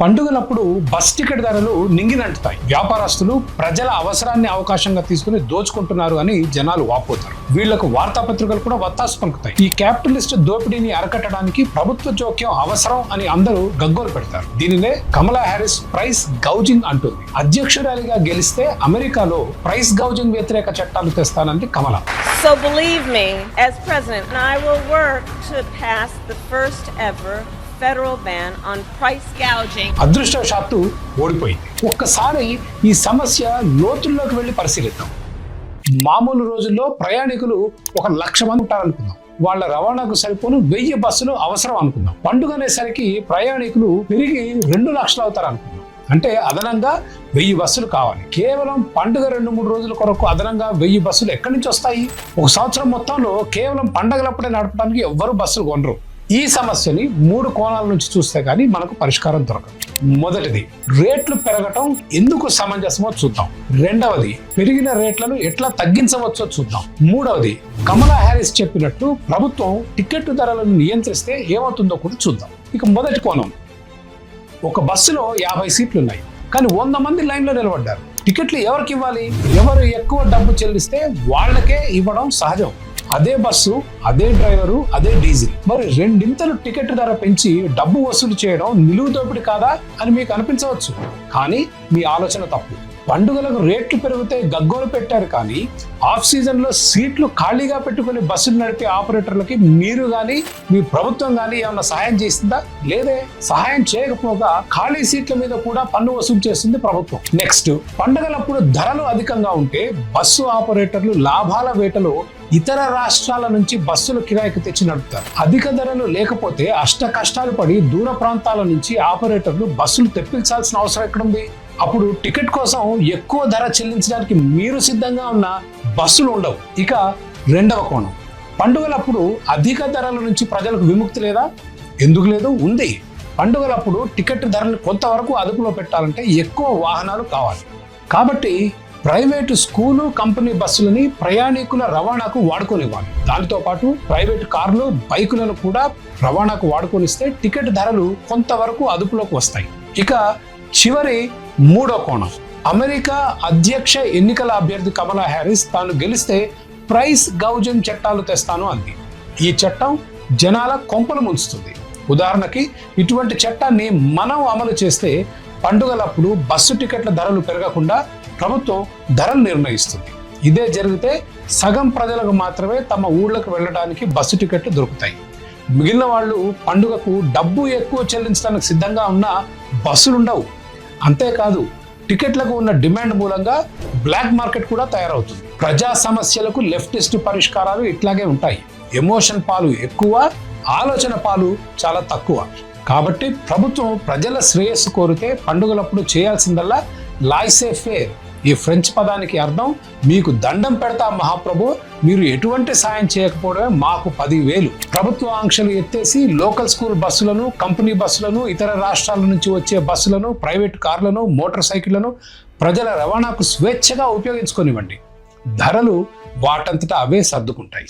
పండుగలప్పుడు bus ticket ధరలు నింగినంటుతాయి. వ్యాపారస్తులు ప్రజల అవసరాన్ని అవకాశంగా తీసుకుని దోచుకుంటున్నారు అని జనాలు వాపోతారు. వీళ్ళకు వార్తాపత్రికలు కూడా వత్తాసు పలుకుతాయి. ఈ క్యాపిటలిస్ట్ దోపిడీని అరకట్టడానికి ప్రభుత్వ జోక్యం అవసరం అని అందరూ గగ్గోలు పెడతారు. దీనినే కమలా హ్యారిస్ ప్రైస్ గౌజింగ్ అంటుంది. అధ్యక్షురాలిగా గెలిస్తే అమెరికాలో ప్రైస్ గౌజింగ్ వ్యతిరేక చట్టాలు తెస్తానంది కమల. So believe me, as president, I will work to pass the first ever federal ban on price gouging. అదృష్టవశాత్తు ఓడిపోయింది. ఒక్కసారి ఈ సమస్య లోతుల్లోకి వెళ్ళి పరిశీలిద్దాం. మామూలు రోజుల్లో ప్రయాణికులు ఒక లక్ష మంది ఉంటారనుకుందాం. వాళ్ళ రవాణాకు సరిపోను వెయ్యి బస్సులు అవసరం అనుకుందాం. పండుగ అనేసరికి ప్రయాణికులు పెరిగి రెండు లక్షలు అవుతారు అనుకుందాం అంటే అదనంగా వెయ్యి బస్సులు కావాలి. కేవలం పండుగ రెండు మూడు రోజుల కొరకు అదనంగా వెయ్యి బస్సులు ఎక్కడి నుంచి వస్తాయి? ఒక సంవత్సరం మొత్తంలో కేవలం పండగలప్పుడే నడపడానికి ఎవ్వరు బస్సులు కొనరు. ఈ సమస్యని మూడు కోణాల నుంచి చూస్తే కానీ మనకు పరిష్కారం దొరకదు. మొదటిది రేట్లు పెరగటం ఎందుకు సమంజసమో చూద్దాం. రెండవది పెరిగిన రేట్లను ఎట్లా తగ్గించవచ్చో చూద్దాం. మూడవది కమలా హ్యారిస్ చెప్పినట్టు ప్రభుత్వం టికెట్ ధరలను నియంత్రిస్తే ఏమవుతుందో కూడా చూద్దాం. ఇక మొదటి కోణం ఒక బస్సులో యాభై సీట్లు ఉన్నాయి కానీ వంద మంది లైన్లో నిలబడ్డారు. టికెట్లు ఎవరికి ఇవ్వాలి? ఎవరు ఎక్కువ డబ్బు చెల్లిస్తే వాళ్ళకే ఇవ్వడం సహజం. అదే బస్సు అదే డ్రైవరు అదే డీజిల్. మరి రెండింతలు టికెట్ ధర పెంచి డబ్బు వసూలు చేయడం నిలువు దోపిడి కాదా అని మీకు అనిపించవచ్చు. కానీ మీ ఆలోచన తప్పు. పండుగలకు రేట్లు పెరిగితే గగ్గోలు పెట్టారు కానీ ఆఫ్ సీజన్లో సీట్లు ఖాళీగా పెట్టుకుని బస్సులు నడిపే ఆపరేటర్లకి మీరు కానీ మీ ప్రభుత్వం కానీ ఏమైనా సహాయం చేసిందా? లేదే. సహాయం చేయకపోగా ఖాళీ సీట్ల మీద కూడా పన్ను వసూలు చేస్తుంది ప్రభుత్వం. నెక్స్ట్ పండుగలప్పుడు ధరలు అధికంగా ఉంటే బస్సు ఆపరేటర్లు లాభాల వేటలో ఇతర రాష్ట్రాల నుంచి బస్సులు కిరాయికి తెచ్చి నడుపుతారు. అధిక ధరలు లేకపోతే అష్ట కష్టాలు పడి దూర ప్రాంతాల నుంచి ఆపరేటర్లు బస్సులు తెప్పించాల్సిన అవసరం ఎక్కడుంది? అప్పుడు టికెట్ కోసం ఎక్కువ ధర చెల్లించడానికి మీరు సిద్ధంగా ఉన్న బస్సులు ఉండవు. ఇక రెండవ కోణం. పండుగలప్పుడు అధిక ధరల నుంచి ప్రజలకు విముక్తి లేదా? ఎందుకు లేదు? ఉంది. పండుగలప్పుడు టికెట్ ధరలు కొంతవరకు అదుపులో పెట్టాలంటే ఎక్కువ వాహనాలు కావాలి. కాబట్టి ప్రైవేటు స్కూలు కంపెనీ బస్సులని ప్రయాణికుల రవాణాకు వాడుకోనివ్వాలి. దానితో పాటు ప్రైవేట్ కార్లు బైకులను కూడా రవాణాకు వాడుకొనిస్తే టికెట్ ధరలు కొంతవరకు అదుపులోకి వస్తాయి. ఇక చివరి మూడో కోణం. అమెరికా అధ్యక్ష ఎన్నికల అభ్యర్థి కమలా హ్యారిస్ తాను గెలిస్తే ప్రైస్ గౌజన్ చట్టాలు తెస్తాను అంది. ఈ చట్టం జనాల కొంపలు ముంచుతుంది. ఉదాహరణకి ఇటువంటి చట్టాన్ని మనం అమలు చేస్తే పండుగలప్పుడు బస్సు టికెట్ల ధరలు పెరగకుండా ప్రభుత్వం ధరలు నిర్ణయిస్తుంది. ఇదే జరిగితే సగం ప్రజలకు మాత్రమే తమ ఊళ్ళకు వెళ్ళడానికి బస్సు టికెట్లు దొరుకుతాయి. మిగిలిన వాళ్ళు పండుగకు డబ్బు ఎక్కువ చెల్లించడానికి సిద్ధంగా ఉన్న బస్సులు ఉండవు అంతేకాదు టికెట్లకు ఉన్న డిమాండ్ మూలంగా బ్లాక్ మార్కెట్ కూడా తయారవుతుంది. ప్రజా సమస్యలకు లెఫ్టిస్ట్ పరిష్కారాలు ఇట్లాగే ఉంటాయి. ఎమోషన్ పాలు ఎక్కువ ఆలోచన పాలు చాలా తక్కువ. కాబట్టి ప్రభుత్వం ప్రజల శ్రేయస్సు కోరితే పండుగలప్పుడు చేయాల్సిందల్లా లాయిసే ఫేర్ ఈ ఫ్రెంచ్ పదానికి అర్థం మీకు దండం పెడతా మహాప్రభు మీరు ఎటువంటి సాయం చేయకపోవడమే మాకు పదివేలు. ప్రభుత్వ ఆంక్షలు ఎత్తేసి లోకల్ స్కూల్ బస్సులను కంపెనీ బస్సులను ఇతర రాష్ట్రాల నుంచి వచ్చే బస్సులను ప్రైవేట్ కార్లను మోటార్ సైకిళ్ళను ప్రజల రవాణాకు స్వేచ్ఛగా ఉపయోగించుకొనివ్వండి. ధరలు వాటంతటా అవే సర్దుకుంటాయి.